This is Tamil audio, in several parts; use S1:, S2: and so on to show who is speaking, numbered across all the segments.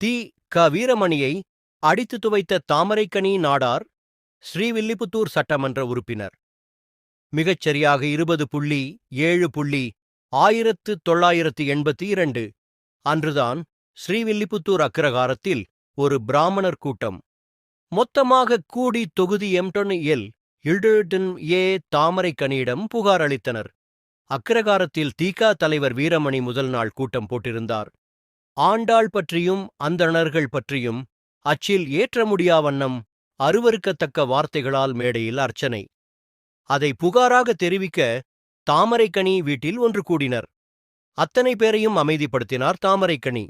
S1: தி க வீரமணியை அடித்து துவைத்த தாமரைக்கனி நாடார் ஸ்ரீவில்லிபுத்தூர் சட்டமன்ற உறுப்பினர். மிகச் சரியாக இருபது புள்ளி ஏழு புள்ளி ஆயிரத்து தொள்ளாயிரத்து எண்பத்தி இரண்டு. அன்றுதான் ஸ்ரீவில்லிபுத்தூர் அக்ரகாரத்தில் ஒரு பிராமணர் கூட்டம். மொத்தமாக கூடி தொகுதி எம்டன் எல் இல்டன் ஏ தாமரைக்கனியிடம் புகார் அளித்தனர். அக்ரகாரத்தில் தீகா தலைவர் வீரமணி முதல் நாள் கூட்டம் போட்டிருந்தார். ஆண்டாள் பற்றியும் அந்தணர்கள் பற்றியும் அச்சில் ஏற்ற முடியா வண்ணம் அருவருக்கத்தக்க வார்த்தைகளால் மேடையில் அர்ச்சனை. அதை புகாராக தெரிவிக்க தாமரைக்கனி வீட்டில் ஒன்று கூடினர். அத்தனை பேரையும் அமைதிப்படுத்தினார் தாமரைக்கணி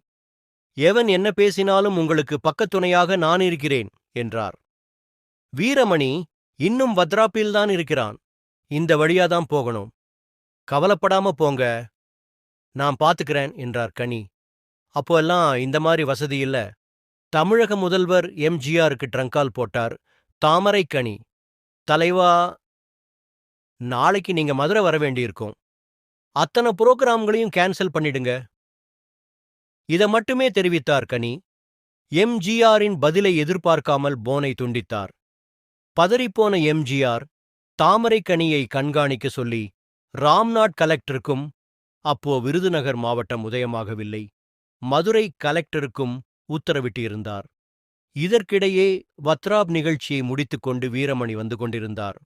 S1: எவன் என்ன பேசினாலும் உங்களுக்கு பக்கத்துணையாக நான் இருக்கிறேன் என்றார். வீரமணி இன்னும் வத்ராப்பில்தான் இருக்கிறான். இந்த வழியாதான் போகணும். கவலைப்படாம போங்க. நான் பாத்துக்கிறேன் என்றார் கனி. அப்போ எல்லாம் இந்த மாதிரி வசதி இல்ல. தமிழக முதல்வர் எம்ஜிஆருக்கு ட்ரங்கால் போட்டார். தாமரைக்கனி தலைவா நாளைக்கு நீங்க மதுரை வர வேண்டியிருக்கும். அத்தனை புரோகிராம்களையும் கேன்சல் பண்ணிடுங்க. இத மட்டுமே தெரிவித்தார் கனி. எம்ஜிஆரின் பதிலை எதிர்பார்க்காமல் போனை துண்டித்தார். பதறிப்போன எம்ஜிஆர் தாமரைக்கனியை கண்காணிக்க சொல்லி ராம்நாட் கலெக்டருக்கும் அப்போ விருதுநகர் மாவட்டம் உதயமாகவில்லை. மதுரை கலெக்டருக்கும் உத்தரவிட்டிருந்தார். இதற்கிடையே வத்ராப் நிகழ்ச்சியை முடித்துக்கொண்டு வீரமணி வந்து கொண்டிருந்தார்.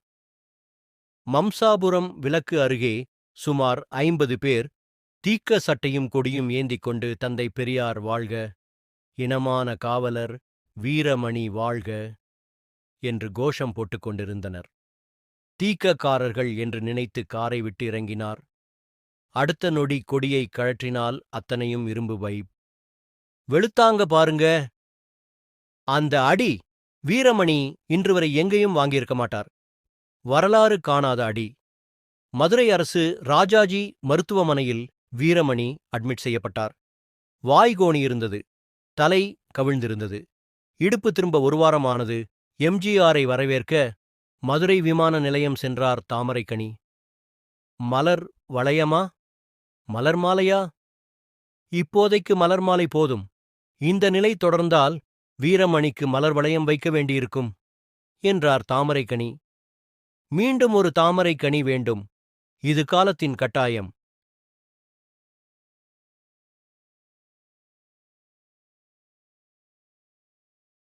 S1: மம்சாபுரம் விளக்கு அருகே சுமார் ஐம்பது பேர் தீக்க சட்டையும் கொடியும் ஏந்திக் கொண்டு தந்தை பெரியார் வாழ்க இனமான காவலர் வீரமணி வாழ்க என்று கோஷம் போட்டுக் கொண்டிருந்தனர். தீக்கக்காரர்கள் என்று நினைத்து காரை விட்டு இறங்கினார். அடுத்த நொடி கொடியை கழற்றினால் அத்தனையும் இரும்பு வைப் வெளுத்தாங்க பாருங்க. அந்த அடி வீரமணி இன்று வரை எங்கேயும் வாங்கியிருக்க மாட்டார். வரலாறு காணாத அடி. மதுரை அரசு ராஜாஜி மருத்துவமனையில் வீரமணி அட்மிட் செய்யப்பட்டார். வாய்கோணி இருந்தது. தலை கவிழ்ந்திருந்தது. இடுப்பு திரும்ப ஒரு வாரமானது எம்ஜிஆரை வரவேற்க மதுரை விமான நிலையம் சென்றார் தாமரைக்கணி மலர் வளையமா? மலர் மாலையா? இப்போதைக்கு மலர் மாலை போதும். இந்த நிலை தொடர்ந்தால் வீரமணிக்கு மலர் வளையம் வைக்க வேண்டியிருக்கும் என்றார் தாமரைக்கனி. மீண்டும் ஒரு தாமரைக்கனி வேண்டும். இது காலத்தின் கட்டாயம்.